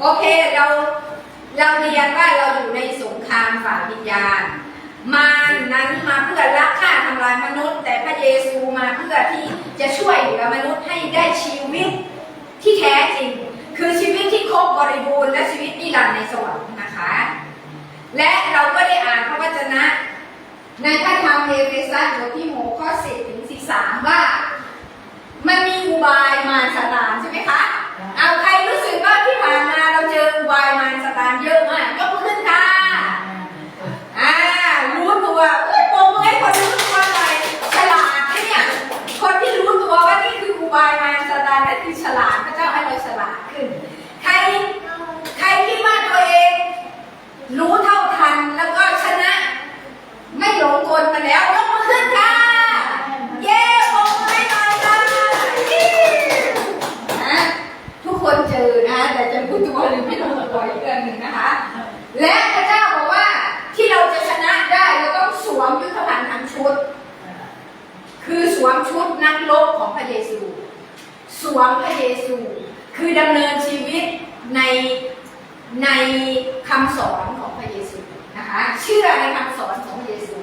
โอเคเราเราเรียนว่าเราอยู่ในสงครามฝ่ายวิญญาณมารนั้นมาเพื่อลักฆ่าทำลายมนุษย์ แต่พระเยซูมาเพื่อที่จะช่วยเหลือมนุษย์ให้ได้ชีวิตที่แท้จริง คือชีวิตที่ครบบริบูรณ์และชีวิตนิรันดร์ในสวรรค์นะคะ และเราก็ได้อ่านพระวจนะ ในพระธรรมเอเฟซัสบทที่หกข้อสิบถึงสิบสามว่า มันมีอุบายมารสตานใช่ไหมคะเอาานเยอะมากยกมือขึ้นค่ะ อ่า รู้ตัวเอ้ยปมมือให้คนรู้ตัวหน่อยฉลาดนะเนี่ย คนที่รู้ตัวว่านี่คืออุบายมารสตานนั่นคือฉลาดพระเจ้าให้เราฉลาดขึ้น ใคร ใครคิดว่าตัวเอง รู้เท่าทันแล้วก็ชนะ ไม่หลงกลมาแล้วยกมือขึ้นค่ะ เย้ปมมือให้หน่อยค่ะนะทุกคนเจอนะ แต่จะรู้ตัวหรือไม่รู้ตัวอีกเรื่องหนึ่งนะคะ และพระเจ้าบอกว่าที่เราจะชนะได้เราต้องสวมยุทธภัณฑ์ทั้งชุด คือส วมชุดนักรบของพระเยซู สวมพระเยซู คือดำเนินชีวิตในในคำสอนของพระเยซูนะคะเชื่อในคำสอนของพระเยซู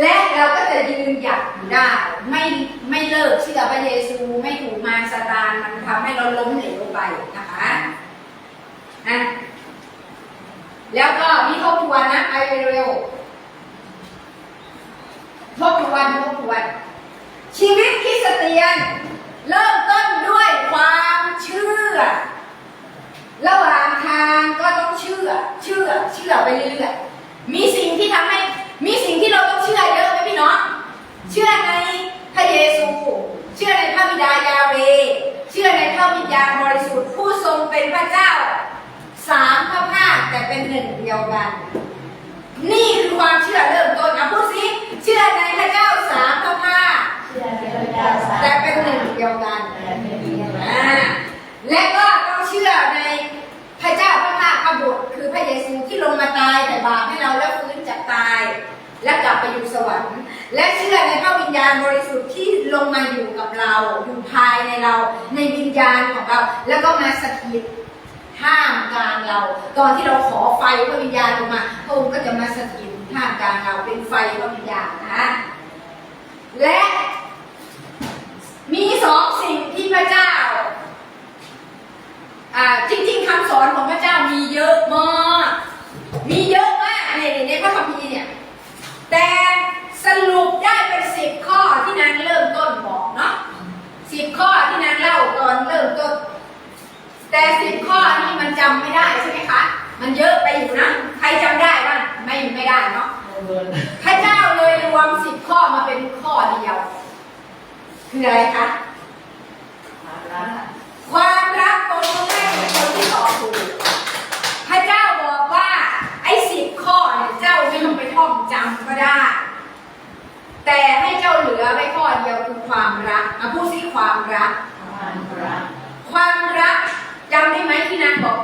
และเราก็จะยืนหยัดอยู่ได้ ไม่ไม่เลิกเชื่อพระเยซูไม่ถูกมารซาตานมันทำให้เราล้มเหลวไปนะคะอะแล้วก็มีทบทวนนะไปเร็วทบทวนทบทวน ชีวิตคริสเตียน เริ่มต้นด้วยความเชื่อ ระหว่างทางก็ต้องเชื่อ เชื่อ เชื่อไปเรื่อยๆ มีสิ่งที่ทำให้ มีสิ่งที่เราต้องเชื่อเยอะไหมพี่น้องเชื่อในพระเยซู เชื่อในพระบิดายาเว เชื่อในพระวิญญาณบริสุทธิ์ผู้ทรงเป็นพระเจ้า สามพระภาคแต่เป็นหนึ่งเดียวกัน นี่คือความเชื่อเริ่มต้นอะพูดสิ เชื่อในพระเจ้าสามพระภาค แต่เป็นหนึ่งเดียวกันอ่าและก็ต้องเชื่อในพระเจ้าพระภาคบุตร คือพระเยซูที่ลงมาตายแต่บาปให้เราแล้วฟื้นจากตาย และกลับไปอยู่สวรรค์และเชื่อในพระวิญญาณบริสุทธิ์ที่ลงมาอยู่กับเราอยู่ภายในเราในวิญญาณของเรา แล้วก็มาสถิตท่ามกลางเรา ตอนที่เราขอไฟพระวิญญาณลงมาพระองค์ก็จะมาสถิตท่ามกลางเราเป็นไฟพระวิญญาณนะและ มีสองสิ่งที่พระเจ้า อ่าจริงๆคำสอนของพระเจ้ามีเยอะมาก มีเยอะมากในในพระคัมภีร์เนี่ย แต่สรุปได้เป็นสิบข้อที่นางเริ่มต้นบอกเนาะสิบข้อที่นางเล่าตอนเริ่มต้น แต่สิบข้อนี่มัน จำไม่ได้ใช่ไหมคะ มันเยอะไปอยู่นะ ใครจำได้บ้างไม่ไม่ได้เนาะพระเจ้าเลยรวมสิบข้อมาเป็นข้อเดียว คืออะไรคะความรักของมือให้กับคนที่ตอบถูกพระเจ้าบอกว่าไอ้สิบข้อเนี่ยเจ้าไม่ต้องไปท่องจำก็ได้ แต่ให้เจ้าเหลือไว้ข้อเดียวคือความรักอะพูดซิความรัก ความรักจำได้ไหมที่นางบอก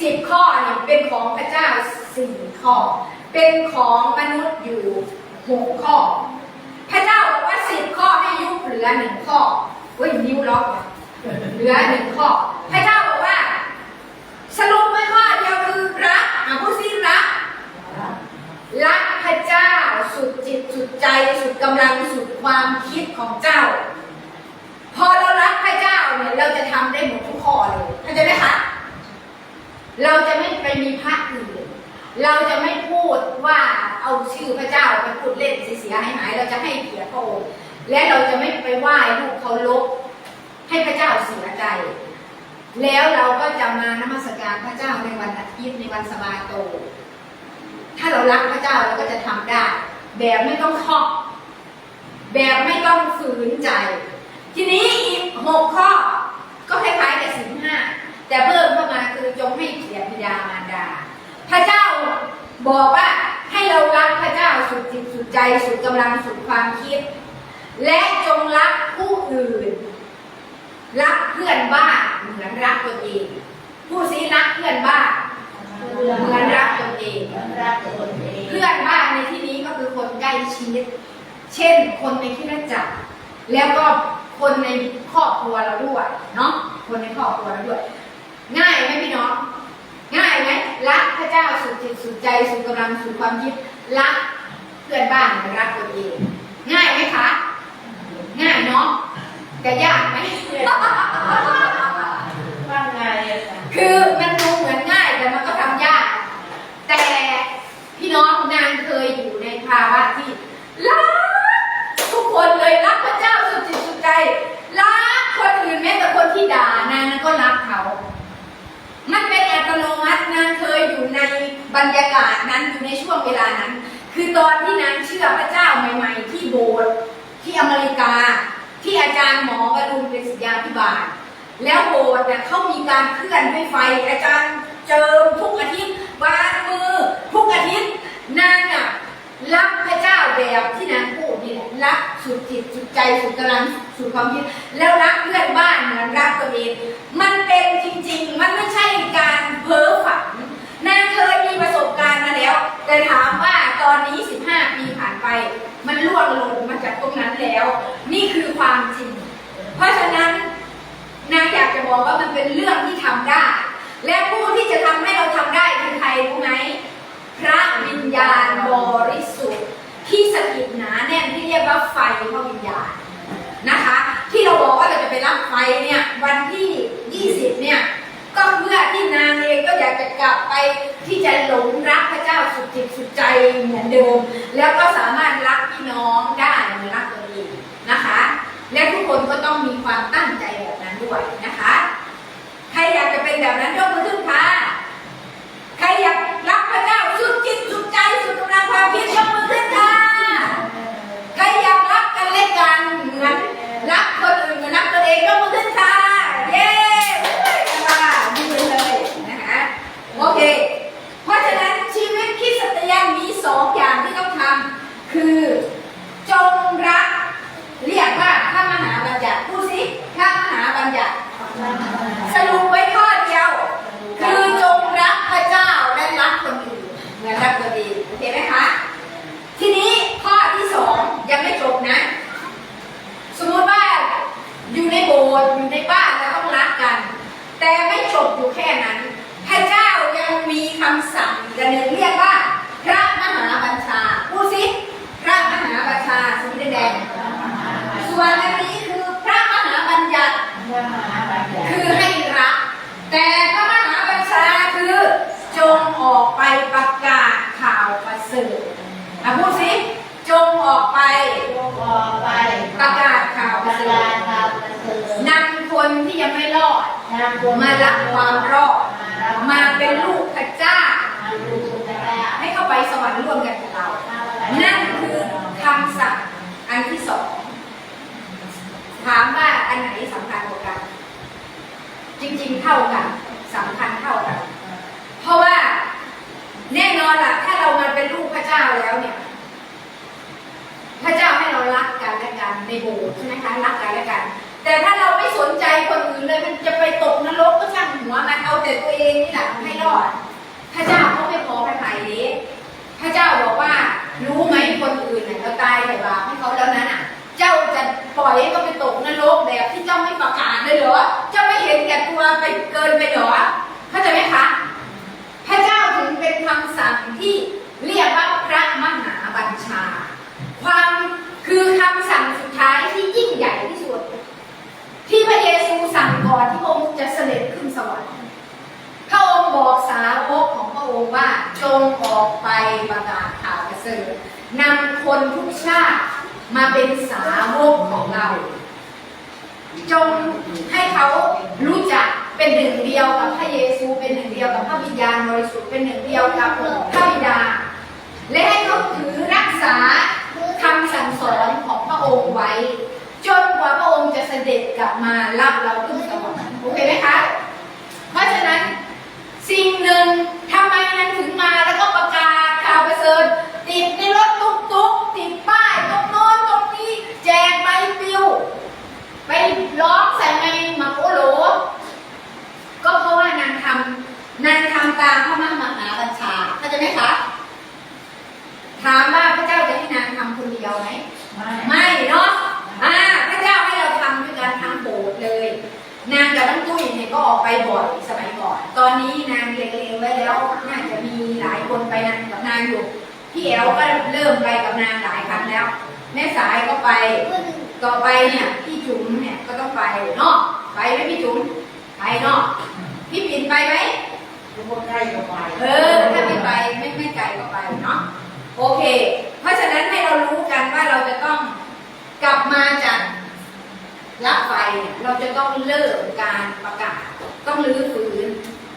สิบข้อเนี่ยเป็นของพระเจ้าสี่ข้อ เป็นของมนุษย์อยู่หกข้อ พระเจ้าบอกว่าสิบข้อให้ยุบเหลือหนึ่งข้อเว้ยนิ้วล็อกเหลือหนึ่งข้อ พระเจ้าบอกว่า สรุปไว้ข้อเดียวคือรักอะพูดซิรักรักพระเจ้าสุดจิตสุดใจสุดกำลังสุดความคิดของเจ้า พอเรารักพระเจ้าเนี่ยเราจะทำได้หมดทุกข้อเลยเข้าใจไหมคะ เราจะไม่ไปมีพระอื่น เราจะไม่พูดว่าเอาชื่อพระเจ้าไปพูดเล่นเสียหายหายเราจะให้เกียรติพระองค์และเราจะไม่ไปไหว้ลูกเคารพให้พระเจ้าเสียใจ แล้วเราก็จะมานมัสการพระเจ้าในวันอาทิตย์ในวันสบายโต ถ้าเรารักพระเจ้าเราก็จะทำได้ แบบไม่ต้องเคาะแบบไม่ต้องฝืนใจ ทีนี้อีกหกข้อก็คล้ายๆกับสิบ แต่เพิ่มเข้ามาคือจงให้เกียรติบิดามารดา พระเจ้าบอกว่าให้เรารักพระเจ้าสุดจิตสุดใจสุดกำลังสุดความคิด และจงรักผู้อื่น รักเพื่อนบ้านเหมือนรักตนเองผู้ซีรักเพื่อนบ้านเหมือนรักตนเองเพื่อนบ้านในที่นี้ก็คือคนใกล้ชิดเช่น คนในที่รัจักรแล้วก็คนในครอบครัวเราด้วยเนาะคนในครอบครัวเราด้วย ง่ายไหมพี่น้องสุดใจสุดกำลังสุดความคิดรักเพื่อนบ้านเหมือนรักตัวเอง ง่ายไหมคะ ง่ายเนาะแต่ยากไหมว่าไงอะจ๊ะคือมันดูเหมือนง่ายแต่มันก็ทำยาก แต่พี่น้องนางเคยอยู่ในภาวะที่รักทุกคนเลยรักพระเจ้าสุดจิตสุดใจรักคนอื่นแม้แต่คนที่ด่านางนั้นก็รักเขามันเป็นอัต โนมัตินางเคยอยู่ในบรรยากาศนั้นอยู่ในช่วงเวลานั้น คือตอนที่นางเชื่อพระเจ้าใหม่ ๆ ที่โบสถ์ที่อเมริกา ที่อาจารย์หมอวรุณเป็นศิษยาภิบาล แล้วโบสถ์เนี่ยเขามีการเคลื่อนด้วยไฟอาจารย์เจิมทุกอาทิตย์วางมือทุกอาทิตย์นางอะ รักพระเจ้าแบบที่นางพูดนี่แหละรักสุดจิตสุดใจสุดกำลังสุดความคิดแล้วรักเพื่อนบ้านเหมือนรักตัวเองมันเป็นจริง ๆ มันไม่ใช่การเพ้อฝันนางเคยมีประสบการณ์มาแล้ว แต่ถามว่าตอนนี้ 15 ปีผ่านไป มันล่วงหล่นมาจากตรงนั้นแล้ว นี่คือความจริง เพราะฉะนั้น นางอยากจะบอกว่ามันเป็นเรื่องที่ทำได้ และผู้ที่จะทำให้เราทำได้คือใครรู้ไหม พระวิญญาณบริสุทธิ์ที่สถิตหนาแน่นที่เรียกว่าไฟพระวิญญาณนะคะ ที่เราบอกว่าเราจะไปรับไฟเนี่ยวันที่ 20 เนี่ย ก็เพื่อที่นางเองก็อยากจะกลับไปที่จะหลงรักพระเจ้าสุดจิตสุดใจเหมือนเดิม แล้วก็สามารถรักพี่น้องได้เหมือนรักตัวเองนะคะ และทุกคนก็ต้องมีความตั้งใจแบบนั้นด้วยนะคะ ใครอยากจะเป็นแบบนั้นยกมือขึ้นค่ะ ใครอยากรักพระเจ้าสุดจิตสุดใจสุดกำลังความคิดยกขึ้นค่ะ ใครอยากรักกันและกันเหมือนรักคนอื่นเหมือนรักตัวเองยกมือขึ้นค่ะ เย้ค่ะยืนเลยนะคะโอเค เพราะฉะนั้นชีวิตคริสเตียนมีสองอย่างที่ต้องทำคือจงรัก เรียกว่าพระมหาบัญญัติพูดสิพระมหาบัญญัติ สรุปไว้ข้อเดียว คือจงรักพระเจ้าและรักคนอื่นเหมือนรักตัวเองโอเคไหมคะ ทีนี้ข้อที่สองยังไม่จบนะ สมมติว่าอยู่ในโบสถ์อยู่ในบ้านแล้วต้องรักกัน แต่ไม่จบอยู่แค่นั้น พระเจ้ายังมี คำสั่งอีกอันหนึ่งเรียกว่า พระมหาบัญชาพูดสิพระมหาบัญชาสีแดงๆส่วนอันนี้คือพระมหาบัญญัติ คือให้รัก แต่พระมหาบัญชาคือ จงออกไปประกาศข่าวประเสริฐอะพูดสิ จงออกไป ประกาศข่าวประเสริฐนำคนที่ยังไม่รอด มารับความรอด มาเป็นลูกพระเจ้า ให้เข้าไปสวรรค์ร่วมกันกับเรา นั่นคือคำสั่งอันที่สอง ถามว่าอันไหนสำคัญกว่ากัน จริงๆ เท่ากันสำคัญเท่ากัน เพราะว่าแน่นอนล่ะ ถ้าเรามาเป็นลูกพระเจ้าแล้วเนี่ย พระเจ้าให้เรารักกันและกันในโบสถ์ใช่ไหมคะรักกันและกัน แต่ถ้าเราไม่สนใจคนอื่นเลย มันจะไปตกนรกก็ช่างหัวมันเอาแต่ตัวเองนี่แหละให้รอด พระเจ้าเขาไม่พอพระทัยเด้พระเจ้าบอกว่ารู้ไหมคนอื่นเนี่ยเขาตายแต่บาปให้เขาแล้วนั้นอะ เจ้าจะ ปล่อยให้เขาไปตกนรกแบบที่เจ้าไม่ประกาศเลยเหรอเจ้าไม่เห็นแก่ตัวไปเกินไปเหรอ เข้าใจไหมคะ พระเจ้าถึงเป็นคำสั่งที่เรียกว่าพระมหาบัญชา ความคือคำสั่งสุดท้ายที่ยิ่งใหญ่ที่สุด ที่พระเยซูสั่งก่อนที่พระองค์จะเสด็จขึ้นสวรรค์ พระองค์บอกสาวกของพระองค์ว่าจงออกไปประกาศข่าวประเสริฐนำคนทุกชาติมาเป็น สาวกของเรา จงให้เขารู้จักเป็นหนึ่งเดียวกับพระเยซู เป็นหนึ่งเดียวกับพระวิญญาณบริสุทธิ์เป็นหนึ่งเดียวกับพระบิดา และให้เขาถือรักษาคำสั่งสอนของพระองค์ไว้ จนกว่าพระองค์จะเสด็จกลับมารับเราขึ้นสวรรค์โอเคไหมคะ เพราะฉะนั้นสิ่งหนึ่งทำไมนั้นถึงมาแล้วก็ประกาศข่าวประเสริฐติดในรถตุ๊กตุ๊กติดป้ายตรงโน้นตรงนี้ แจกใบปลิว ไปร้องใส่ไมค์หมาโอโหล ก็เพราะว่านางทำนางทำตามพระมหาบัญชาเข้าใจไหมคะ ถามว่าพระเจ้าจะให้นางทำคนเดียวไหมไม่เนาะอ่าพระเจ้าให้เราทำด้วยกันทั้งโบสถ์เลย นางกับน้องตุ้ยเนี่ยก็ออกไปบ่อยสมัยก่อน ตอนนี้นางเล็งๆไว้แล้วน่าจะมีหลายคนไปนะกับนางอยู่พี่แอลก็เริ่มไปกับนางหลายครั้งแล้ว แม่สายก็ไปต่อไปเนี่ยพี่จุ๋มเนี่ยก็ต้องไปเนาะไปไหมพี่จุ๋มไปเนาะพี่ปิ่นไปไหมทุกคนใกล้กับไปเออถ้าไม่ไปไม่ไม่ไกลก็ไปเนาะโอเค เพราะฉะนั้นให้เรารู้กันว่าเราจะต้องกลับมาจากรับไฟเนี่ยเราจะ ต้องเลิกการประกาศ ต้องรื้อฟื้น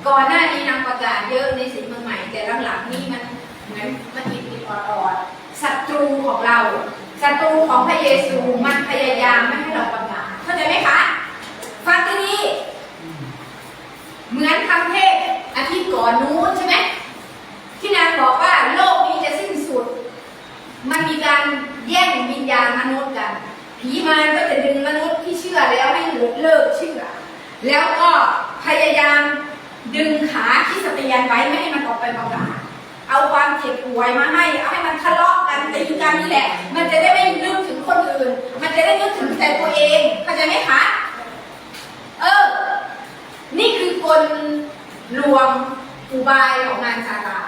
ก่อนหน้านี้นางประกาศเยอะในสิ่งเมืองใหม่ แต่หลังๆนี่มันเหมือนมันอิดอิดออดออดศัตรูของเราศัตรูของพระเยซูมันพยายามไม่ให้เราประกาศเข้าใจไหมคะ ฟังดีๆเหมือนคำเทศน์อาทิตย์ก่อนนู้นใช่ไหมที่นางบอกว่าโลกนี้จะสิ้นสุด มันมีการแย่งวิญญาณมนุษย์กัน ผีมารก็จะดึงมนุษย์ที่เชื่อแล้วให้เลิกเชื่อ แล้วก็พยายามดึงขาคริสเตียนไว้ไม่ให้มันออกไปประกาศ เจ็บป่วยมาให้ เอาให้มันทะเลาะกันตีกันนี่แหละ มันจะได้ไม่นึกถึงคนอื่น มันจะได้นึกถึงแต่ตัวเองเข้าใจไหมคะ เออ นี่คือกลลวงอุบายของนางซาตาน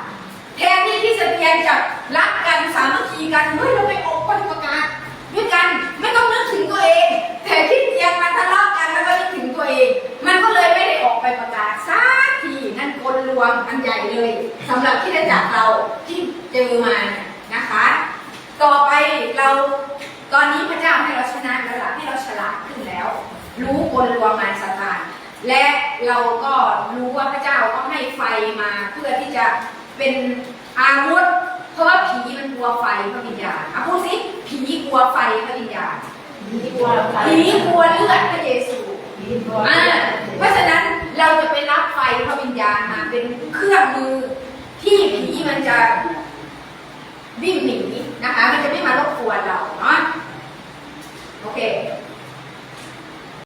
แทนที่คริสเตียนจะรักกันสามัคคีกันเฮ้ยเราไปออกไปประกาศด้วยกันไม่ต้องนึกถึงตัวเอง แต่คริสเตียนมาทะเลาะกันแล้วก็นึกถึงตัวเอง มันก็เลยไม่ได้ออกไปประกาศสักทีนั่นกลลวงอันใหญ่เลยสำหรับที่ได้จากเรา เจอมาเนี่ยนะคะ ต่อไปเราตอนนี้พระเจ้าให้เราชนะแล้วล่ะให้เราฉลาดขึ้นแล้ว รู้กลลวงมารซาตาน และเราก็รู้ว่าพระเจ้าก็ให้ไฟมาเพื่อที่จะเป็นอาวุธเพราะว่าผีมันกลัวไฟพระวิญญาณอะพูดสิผีกลัวไฟพระวิญญาณที่กลัวไปผีกลัวเลือดพระเยซูผีกลัวอ่าเพราะฉะนั้นเราจะไปรับไฟพระวิญญาณมาเป็นเครื่องมือที่ผีมันจะ วิ่งหนีนะคะ มันจะไม่มารบกวนเราเนาะโอเค